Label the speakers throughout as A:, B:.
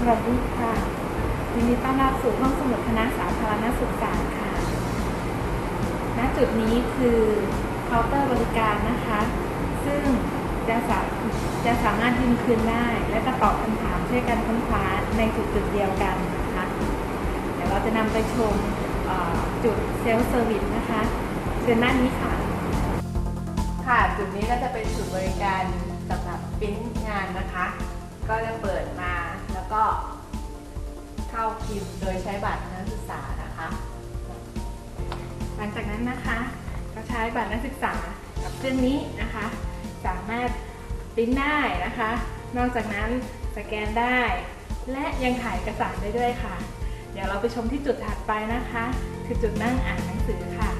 A: สวัสดีค่ะยินดีต้อนรับสู่ห้องสมุดคณะสาธารณสุขศาสตร์ค่ะ ณ จุดนี้คือเคาน์เตอร์บริการนะคะ ซึ่งจะสาจะสามารถยืนคืนได้ และตอบคำถามช่วยกันค้นคว้าในจุดจุดเดียวกันนะคะ เดี๋ยวเราจะนำไปชมจุดเซลฟ์เซอร์วิสนะคะเชิญด้านนี้ค่ะ
B: ค่ะจุดนี้ก็จะเป็นจุดบริการสำหรับปิ้นงานนะคะ ก็จะเปิดมา ก็เข้าพิมพ์โดยใช้บัตรนักศึกษานะคะ
A: หลังจากนั้นนะคะก็ใช้บัตรนักศึกษากับเครื่องนี้นะคะ สามารถปริ้นได้นะคะ นอกจากนั้นสแกนได้ และยังถ่ายเอกสารได้ด้วยค่ะ เดี๋ยวเราไปชมที่จุดถัดไปนะคะ คือจุดนั่งอ่านหนังสือค่ะ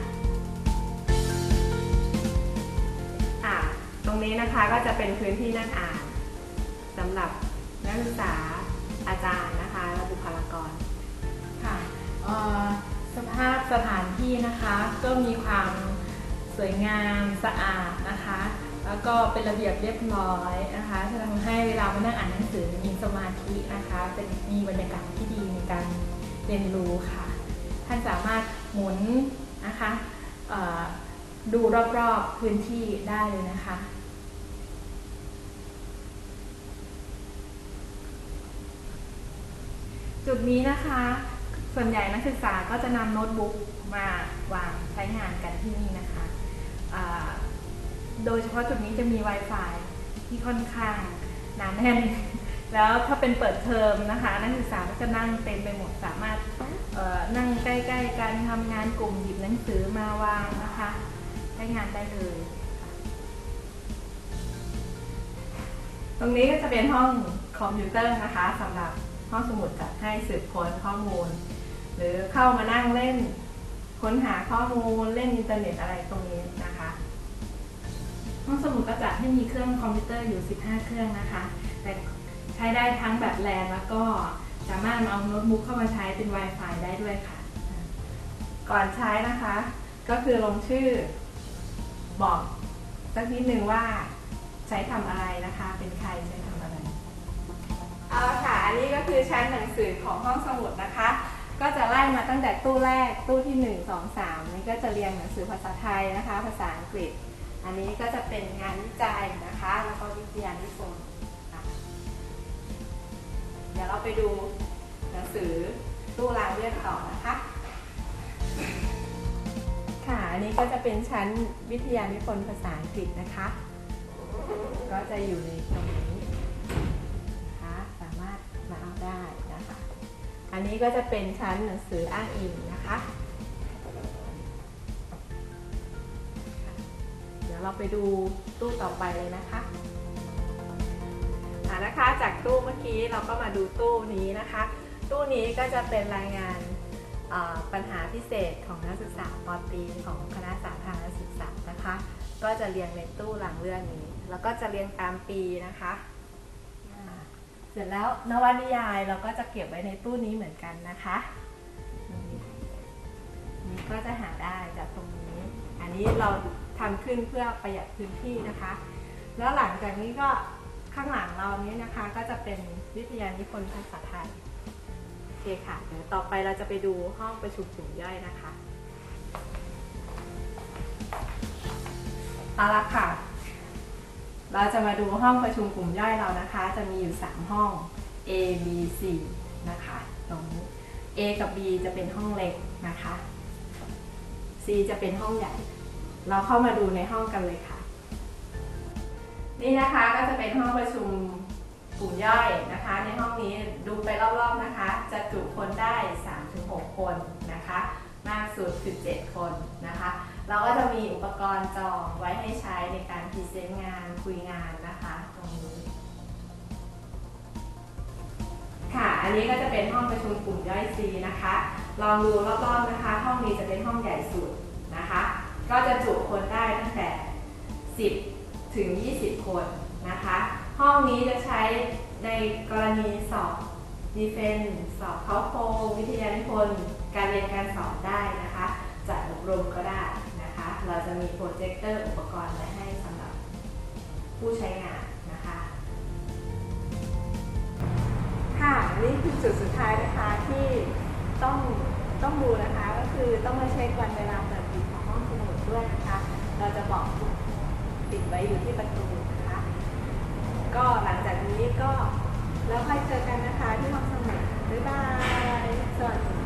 B: ตรงนี้นะคะก็จะเป็นพื้นที่นั่งอ่านสำหรับนักศึกษา อาจารย์นะคะและบุคลากร
A: ค่ะสภาพสถานที่นะคะก็มีความสวยงามสะอาดนะคะ แล้วก็เป็นระเบียบเรียบร้อยนะคะทำให้เวลามานั่งอ่านหนังสือมีสมาธินะคะ เป็นมีบรรยากาศที่ดีในการเรียนรู้ค่ะ ท่านสามารถหมุนนะคะดูรอบๆพื้นที่ได้เลยนะคะ จุดนี้นะคะ ส่วนใหญ่นักศึกษาก็จะนำโน้ตบุ๊กมาวางใช้งานกันที่นี่นะคะโดยเฉพาะจุดนี้จะมี Wi-Fi ที่ค่อนข้างหนาแน่น แล้วถ้าเป็นเปิดเทอมนะคะ นักศึกษาก็จะนั่งเต็มไปหมดสามารถนั่งใกล้ๆกันทำงานกลุ่มหยิบหนังสือมาวางนะคะใช้งานได้เลย
B: ตรงนี้ก็จะเป็นห้องคอมพิวเตอร์นะคะสำหรับ ห้องสมุดจัดให้สืบค้นข้อมูล หรือเข้ามานั่งเล่นค้นหาข้อมูลเล่นอินเทอร์เน็ตอะไรตรงนี้นะคะ
A: ห้องสมุดก็จัดให้มีเครื่องคอมพิวเตอร์อยู่ 15 เครื่องนะคะ แต่ใช้ได้ทั้งแบบแรงแล้วก็สามารถเอาโน้ตบุ๊กเข้ามาใช้เป็น Wi-Fi ได้ด้วยค่ะ
B: ก่อนใช้นะคะ ก็คือลงชื่อบอกสักนิดนึงว่าใช้ทำอะไรนะคะ เป็นใครใช้ทำอะไร เอาละค่ะอันนี้ก็คือชั้นหนังสือของห้องสมุดนะคะ ก็จะไล่มาตั้งแต่ตู้แรกตู้ที่ 1 2 3 นี่ก็จะเรียงหนังสือภาษาไทยนะคะ ภาษาอังกฤษ อันนี้ก็จะเป็นงานวิจัยนะคะ แล้วก็วิทยานิพนธ์เดี๋ยวเราไปดูหนังสือตู้รางเรียกต่อนะคะค่ะอันนี้ก็จะเป็นชั้นวิทยานิพนธ์ภาษาอังกฤษนะคะ ก็จะอยู่ในตรงนี้ มาเอาได้นะคะ อันนี้ก็จะเป็นชั้นหนังสืออ้างอิงนะคะ เดี๋ยวเราไปดูตู้ต่อไปเลยนะคะนะคะจากตู้เมื่อกี้เราก็มาดูตู้นี้นะคะ ตู้นี้ก็จะเป็นรายงานปัญหาพิเศษของนักศึกษาปอตรีของคณะสาธารณศึกษานะคะ ก็จะเรียงในตู้หลังเรื่องนี้ แล้วก็จะเรียงตามปีนะคะ ร็จแล้วนวนิยายเราก็จะเก็บไว้ในตู้นี้เหมือนกันนะคะนี่ก็จะหาได้จากตรงนี้ อันนี้เราทำขึ้นเพื่อประหยัดพื้นที่นะคะ แล้วหลังจากนี้ก็ข้างหลังเรานี้นะคะ ก็จะเป็นวิทยานิพนธ์ภาษาไทยโอเคค่ะเดี๋ยวต่อไปเราจะไปดูห้องประชุมกลุ่มย่อยนะคะเอาละค่ะ เราจะมาดูห้องประชุมกลุ่มย่อยเรานะคะ จะมีอยู่ 3 ห้อง A B C นะคะตรงนี้ A กับ B จะเป็นห้องเล็กนะคะ C จะเป็นห้องใหญ่ เราเข้ามาดูในห้องกันเลยค่ะ นี่นะคะก็จะเป็นห้องประชุมกลุ่มย่อยนะคะ ในห้องนี้ดูไปรอบๆนะคะ จะจุคนได้ 3-6 คนนะคะ มากสุดคือ7คนนะคะ เราก็จะมีอุปกรณ์จองไว้ให้ใช้ในการพรีเซนต์งานคุยงานนะคะตรงนี้ ค่ะ อันนี้ก็จะเป็นห้องประชุมกลุ่มย่อย C นะคะ ลองดูรอบๆนะคะ ห้องนี้จะเป็นห้องใหญ่สุดนะคะ ก็จะจุคนได้ตั้งแต่ 10 ถึง 20 คนนะคะ ห้องนี้จะใช้ในกรณีสอบดีเฟนสอบเขาโครงวิทยานิพนธ์การเรียนการสอนได้นะคะ จะมีโปรเจคเตอร์อุปกรณ์ไว้ให้สำหรับผู้ใช้งานนะคะ ค่ะนี่คือจุดสุดท้ายนะคะที่ต้องต้องดูนะคะก็คือต้องมาเช็ควันเวลาเปิดปิดของห้องสมุดด้วยนะคะ เราจะบอกปิดไว้อยู่ที่ประตูนะคะ ก็หลังจากนี้ก็แล้วค่อยเจอกันนะคะที่ห้องสมุดบ๊ายบายสวัสดี